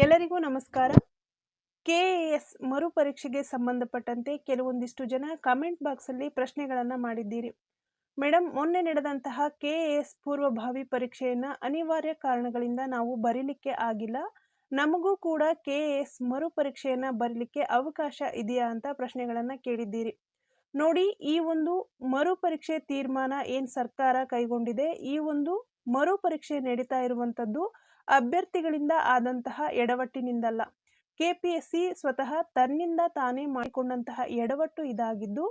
ಎಲ್ಲರಿಗೂ ನಮಸ್ಕಾರ. K S ಮರುಪರೀಕ್ಷೆಗೆ ಸಂಬಂಧಪಟ್ಟಂತೆ ಕೆಲವೊಂದಿಷ್ಟು ಜನ ಕಾಮೆಂಟ್ ಬಾಕ್ಸಲ್ಲಿ ಪ್ರಶ್ನೆಗಳನ್ನು ಮಾಡಿದ್ದೀರಿ. ಮೇಡಮ್ ಮೊನ್ನೆ ನಡೆದಂತಹ ಕೆ ಎಸ್ ಪೂರ್ವಭಾವಿ ಪರೀಕ್ಷೆಯನ್ನು ಅನಿವಾರ್ಯ ಕಾರಣಗಳಿಂದ ನಾವು ಬರೀಲಿಕ್ಕೆ ಆಗಿಲ್ಲ. ನಮಗೂ ಕೂಡ ಕೆ ಎಸ್ ಮರುಪರೀಕ್ಷೆಯನ್ನು ಬರೀಲಿಕ್ಕೆ ಅವಕಾಶ ಇದೆಯಾ ಅಂತ ಪ್ರಶ್ನೆಗಳನ್ನು ಕೇಳಿದ್ದೀರಿ. ನೋಡಿ, ಈ ಒಂದು ಮರುಪರೀಕ್ಷೆ ತೀರ್ಮಾನ ಏನು ಸರ್ಕಾರ ಕೈಗೊಂಡಿದೆ, ಈ ಒಂದು ಮರುಪರೀಕ್ಷೆ ನಡೀತಾ ಇರುವಂಥದ್ದು ಅಭ್ಯರ್ಥಿಗಳಿಂದ ಆದಂತಹ ಎಡವಟ್ಟಿನಿಂದಲ್ಲ. ಕೆಪಿಎಸ್ಸಿ ಸ್ವತಃ ತನ್ನಿಂದ ತಾನೇ ಮಾಡಿಕೊಂಡಂತಹ ಎಡವಟ್ಟು ಇದಾಗಿದ್ದು,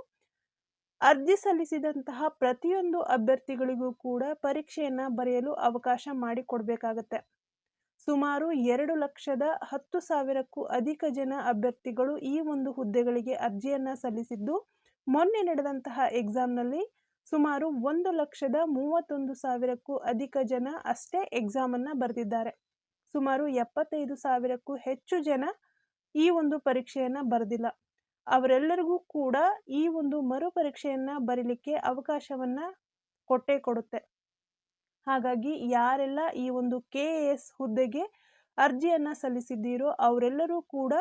ಅರ್ಜಿ ಸಲ್ಲಿಸಿದಂತಹ ಪ್ರತಿಯೊಂದು ಅಭ್ಯರ್ಥಿಗಳಿಗೂ ಕೂಡ ಪರೀಕ್ಷೆಯನ್ನ ಬರೆಯಲು ಅವಕಾಶ ಮಾಡಿಕೊಡಬೇಕಾಗತ್ತೆ. ಸುಮಾರು ಎರಡು ಲಕ್ಷದ ಹತ್ತು ಸಾವಿರಕ್ಕೂ ಅಧಿಕ ಜನ ಅಭ್ಯರ್ಥಿಗಳು ಈ ಒಂದು ಹುದ್ದೆಗಳಿಗೆ ಅರ್ಜಿಯನ್ನ ಸಲ್ಲಿಸಿದ್ದು, ಮೊನ್ನೆ ನಡೆದಂತಹ ಎಕ್ಸಾಮ್ನಲ್ಲಿ ಸುಮಾರು ಒಂದು ಲಕ್ಷದ ಮೂವತ್ತೊಂದು ಸಾವಿರಕ್ಕೂ ಅಧಿಕ ಜನ ಅಷ್ಟೇ ಎಕ್ಸಾಮನ್ನು ಬರೆದಿದ್ದಾರೆ. ಸುಮಾರು ಎಪ್ಪತ್ತೈದು ಸಾವಿರಕ್ಕೂ ಹೆಚ್ಚು ಜನ ಈ ಒಂದು ಪರೀಕ್ಷೆಯನ್ನ ಬರೆದಿಲ್ಲ. ಅವರೆಲ್ಲರಿಗೂ ಕೂಡ ಈ ಒಂದು ಮರು ಪರೀಕ್ಷೆಯನ್ನ ಬರೀಲಿಕ್ಕೆ ಅವಕಾಶವನ್ನ ಕೊಟ್ಟೇ ಕೊಡುತ್ತೆ. ಹಾಗಾಗಿ ಯಾರೆಲ್ಲ ಈ ಒಂದು ಕೆ ಎಸ್ ಹುದ್ದೆಗೆ ಅರ್ಜಿಯನ್ನ ಸಲ್ಲಿಸಿದ್ದೀರೋ ಅವರೆಲ್ಲರೂ ಕೂಡ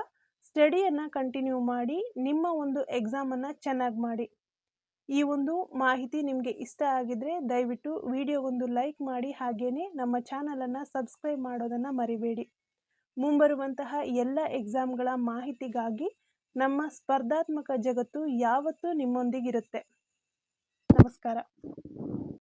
ಸ್ಟಡಿಯನ್ನ ಕಂಟಿನ್ಯೂ ಮಾಡಿ ನಿಮ್ಮ ಒಂದು ಎಕ್ಸಾಮನ್ನು ಚೆನ್ನಾಗಿ ಮಾಡಿ. ಈ ಒಂದು ಮಾಹಿತಿ ನಿಮಗೆ ಇಷ್ಟ ಆಗಿದ್ರೆ ದಯವಿಟ್ಟು ವಿಡಿಯೋಗೊಂದು ಲೈಕ್ ಮಾಡಿ ಹಾಗೇನೆ ನಮ್ಮ ಚಾನಲನ್ನು ಸಬ್ಸ್ಕ್ರೈಬ್ ಮಾಡೋದನ್ನು ಮರಿಬೇಡಿ. ಮುಂಬರುವಂತಹ ಎಲ್ಲ ಎಕ್ಸಾಮ್ಗಳ ಮಾಹಿತಿಗಾಗಿ ನಮ್ಮ ಸ್ಪರ್ಧಾತ್ಮಕ ಜಗತ್ತು ಯಾವತ್ತೂ ನಿಮ್ಮೊಂದಿಗಿರುತ್ತೆ. ನಮಸ್ಕಾರ.